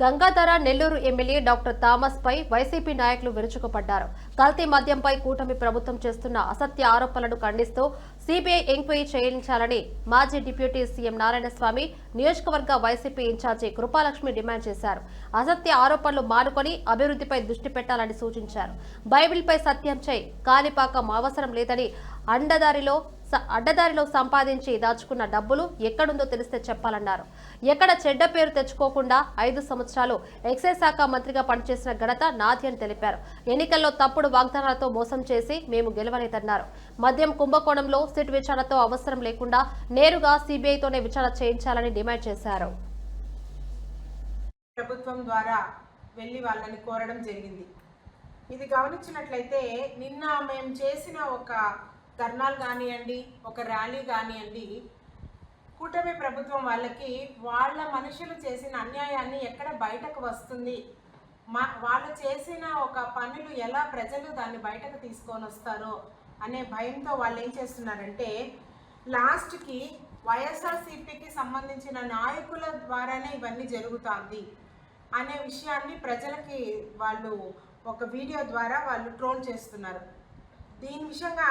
Gangadhara Nellore MLA doctor Thomas పై YCP నాయకులు విరుచుకుపడ్డారు. కల్తీ మద్యంపై కూటమి ప్రభుత్వం చేస్తున్న అసత్య ఆరోపణలను ఖండిస్తూ సిబిఐ ఎంక్వైరీ చేయించాలని మాజీ డిప్యూటీ సీఎం నారాయణస్వామి నియోజకవర్గ వైసీపీ ఇన్ఛార్జి కృపాలక్ష్మి డిమాండ్ చేశారు. అసత్య ఆరోపణలు మానుకొని అభివృద్ధిపై దృష్టి పెట్టాలని సూచించారు. బైబిల్పై సత్యం చేయి కాలిపాకం అవసరం లేదని అండదారిలో అడ్డదారిలో సంపాదించి దాచుకున్న డబ్బులు ఎక్కడుందో తెలిస్తే చెప్పాలన్నారు. ఎక్కడ చెడ్డ పేరు తెచ్చుకోకుండా ఐదు సంవత్సరాలు ఎక్సైజ్ శాఖ మంత్రిగా పనిచేసిన ఘనత నాది అని తెలిపారు. ఎన్నికల్లో తప్పుడు వాగ్దానాలతో మోసం చేసి మేము గెలవలేదన్నారు. మద్యం కుంభకోణంలో సిట్ విచారణతో అవసరం లేకుండా నేరుగా సిబిఐతోనే విచారణ చేయించాలని డిమాండ్ చేశారు. ప్రభుత్వం ద్వారా వెళ్ళి వాళ్ళని కోరడం జరిగింది. ఇది గమనించినట్లయితే నిన్న మేము చేసిన ఒక ధర్నాలు కానివ్వండి ఒక ర్యాలీ కానివ్వండి కూటమి ప్రభుత్వం వాళ్ళకి వాళ్ళ మనుషులు చేసిన అన్యాయాన్ని ఎక్కడ బయటకు వస్తుంది? మా వాళ్ళు చేసిన ఒక పనులు ఎలా ప్రజలు దాన్ని బయటకు తీసుకొని వస్తారో అనే భయంతో వాళ్ళు ఏం చేస్తున్నారంటే లాస్ట్కి వైఎస్ఆర్సీపీకి సంబంధించిన నాయకుల ద్వారానే ఇవన్నీ జరుగుతుంది అనే విషయాన్ని ప్రజలకి వాళ్ళు ఒక వీడియో ద్వారా వాళ్ళు ట్రోల్ చేస్తున్నారు. దీని విషయంగా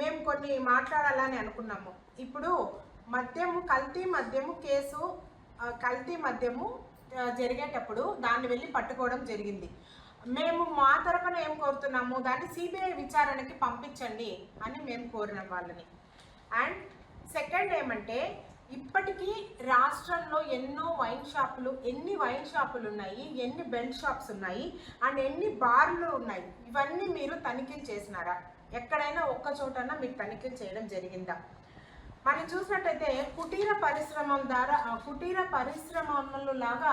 మేము కొన్ని మాట్లాడాలని అనుకున్నాము. ఇప్పుడు మద్యము కల్తీ మద్యము కేసు కల్తీ మద్యము జరిగేటప్పుడు దాన్ని వెళ్ళి పట్టుకోవడం జరిగింది. మేము మా తరపున ఏం కోరుతున్నాము? దాన్ని సిబిఐ విచారణకి పంపించండి అని మేము కోరినాం వాళ్ళని. అండ్ సెకండ్ ఏమంటే ఇప్పటికీ రాష్ట్రంలో ఎన్నో వైన్ షాపులు ఎన్ని వైన్ షాపులు ఉన్నాయి ఎన్ని బెల్ట్ షాప్స్ ఉన్నాయి అండ్ ఎన్ని బార్లు ఉన్నాయి ఇవన్నీ మీరు తనిఖీలు చేసినారా? ఎక్కడైనా ఒక్క చోటన్నా మీరు తనిఖీలు చేయడం జరిగిందా? మనం చూసినట్టయితే కుటీర పరిశ్రమల ద్వారా కుటీర పరిశ్రమలు లాగా